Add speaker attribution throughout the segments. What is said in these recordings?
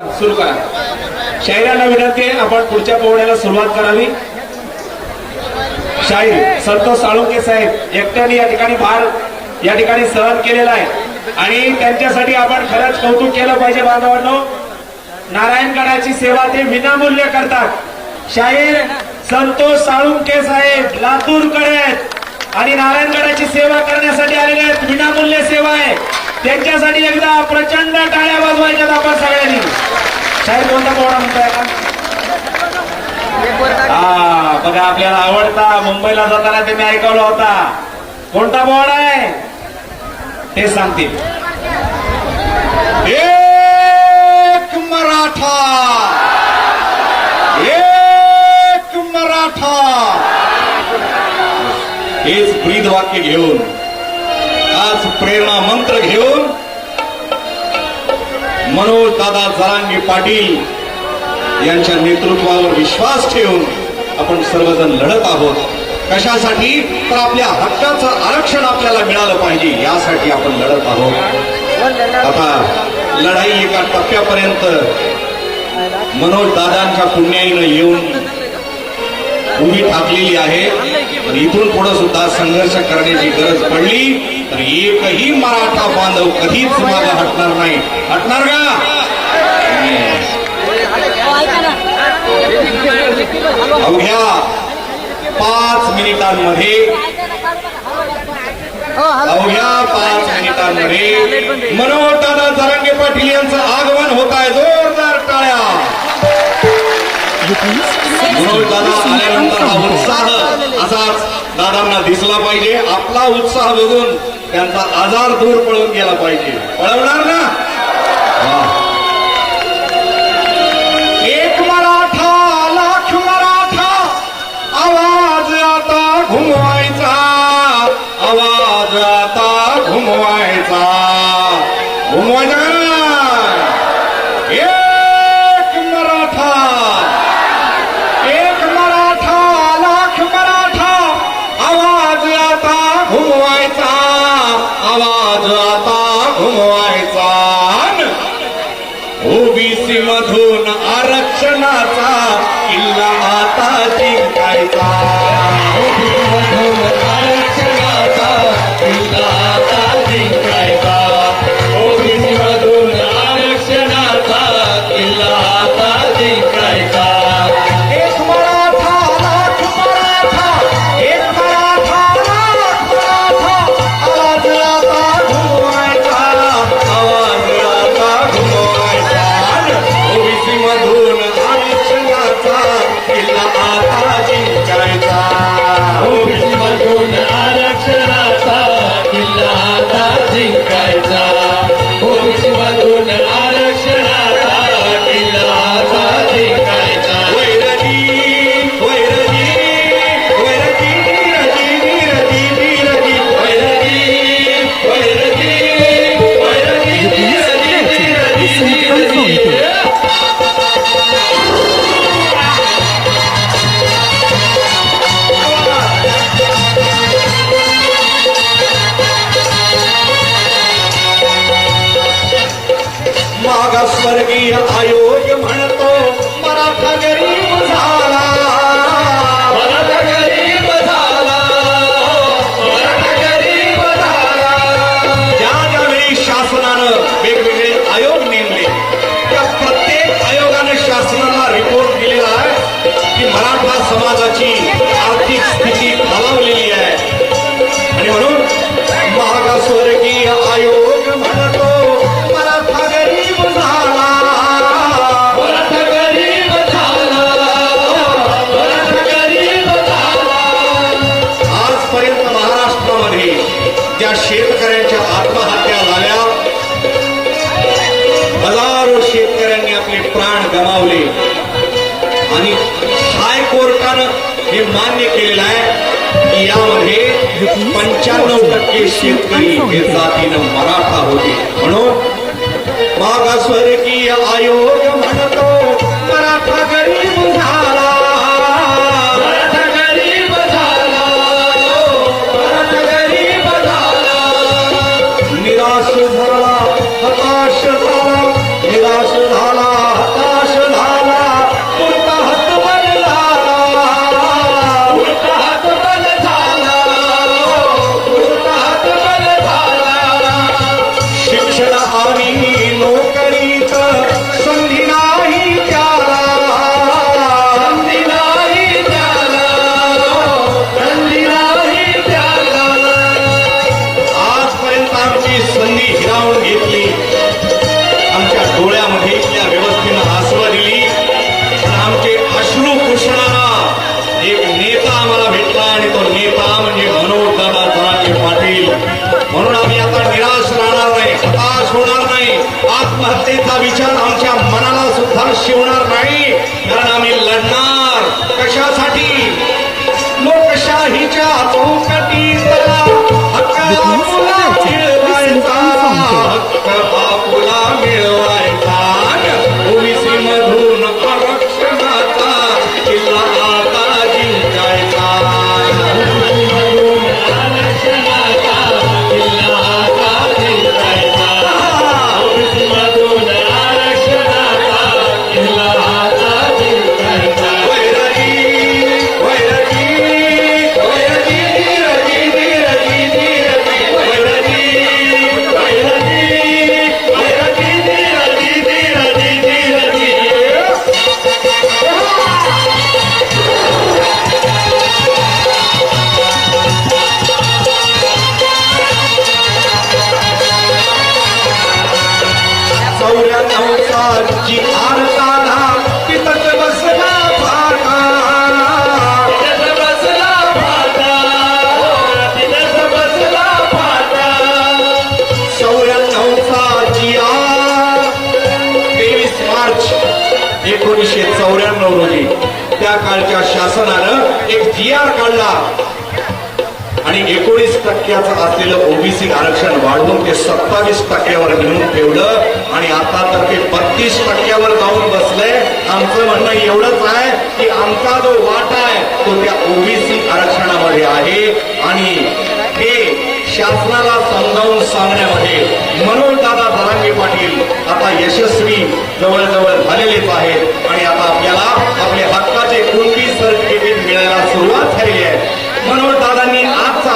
Speaker 1: सुरू करा. शाहिरांना विनंती आहे आपण पुढच्या पोहण्याला सुरुवात करावी. शाहीर संतोष साळुंके साहेब एकट्याने या ठिकाणी भार या ठिकाणी सहन केलेला आहे. आणि त्यांच्यासाठी आपण खरंच कौतुक केलं पाहिजे बांधवांनो नारायणगडाची सेवा ते विनामूल्य करतात. शाहीर संतोष साळुंके साहेब लातूरकडे आहेत. आणि नारायणगडाची सेवा करण्यासाठी आलेले आहेत. विनामूल्य सेवा आहे. त्यांच्यासाठी एकदा प्रचंड टाळ्या वाजवायच्यात आपण सगळ्यांनी. साहेब कोणता पोहणा म्हणताय का हा बघा आपल्याला आवडता. मुंबईला जाताना त्यांनी ऐकवला होता. कोणता बोर्ड आहे? ते सांगतील
Speaker 2: एक मराठा. एक मराठा. हेच ब्रीद वाक्य घेऊन प्रेरणा मंत्र घेऊन मनोज दादा जरांगी पाटील यांच्या नेतृत्वावर विश्वास ठेवून आपण सर्वजण लढत आहोत. कशासाठी? तर आपल्या हक्काचं आरक्षण आपल्याला मिळालं पाहिजे यासाठी आपण लढत आहोत. आता लढाई एका टप्प्यापर्यंत मनोज दादांच्या पुण्याईनं येऊन उभी ठाकलेली आहे. इथून पुढे सुद्धा संघर्ष करण्याची गरज पडली. तर एकही मराठा बांधव कधीच मागे हटणार नाही. हटणार का? अवघ्या पाच मिनिटांमध्ये अवघ्या पाच मिनिटांमध्ये मनोज दादा जरांगे पाटील यांचं आगमन होत आहे. असाच दादांना दिसला पाहिजे. आपला उत्साह बघून त्यांचा आजार दूर पळून गेला पाहिजे. पळवणार ना? मधून आरक्षणाचा किल्ला आता आहे की यामध्ये पंच्याण्णव टक्के शेतकरी हे जातीनं मराठा होते म्हणून मागासवर्गीय आयोग म्हणतो मराठा गरीब accionar एकोणीसशे चौऱ्याण्णव रोजी त्या काळच्या शासनानं एक जी आर काढला. आणि एकोणीस टक्क्याचं असलेलं ओबीसी आरक्षण वाढवून ते सत्तावीस टक्क्यावर घेऊन ठेवलं. आणि आता तर ते बत्तीस टक्क्यावर जाऊन बसलंय. आमचं म्हणणं एवढंच आहे की आमचा जो वाटा आहे तो त्या ओबीसी आरक्षणामध्ये आहे. आणि हे शासनाला समजावून सांगण्यामध्ये म्हणून दादा जरांगे पाटील आता यशस्वी जवळजवळ झालेलेच आहेत. आणि आता आपल्याला आपले हक्काचे कोणती सर्टिफिकेट मिळायला सुरुवात झाली आहे. म्हणून दादांनी आजचा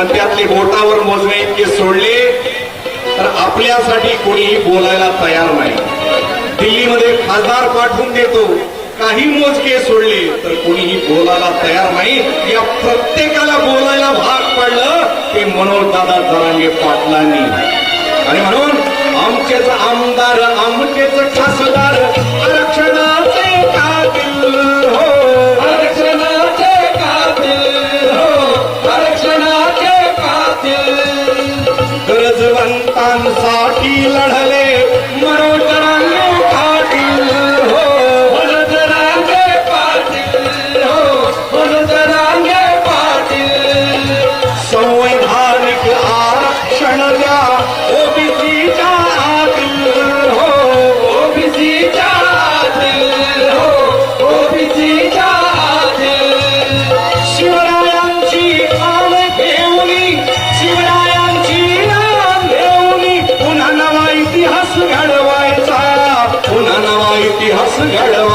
Speaker 2: पण त्यातले बोटावर मोजणे इतके सोडले तर आपल्यासाठी कोणीही बोलायला तयार नाही. दिल्लीमध्ये खासदार पाठवून देतो काही मोजके सोडले तर कोणीही बोलायला तयार नाही. या प्रत्येकाला बोलायला भाग पाडलं ते मनोजदादा जरांगे पाटलांनी. आणि म्हणून आमचेच आमदार आमचेच खासदार आरक्षणाचे कातील हो गरजवंतांसाठी लढले. मनोजरांगे அரசுகளோ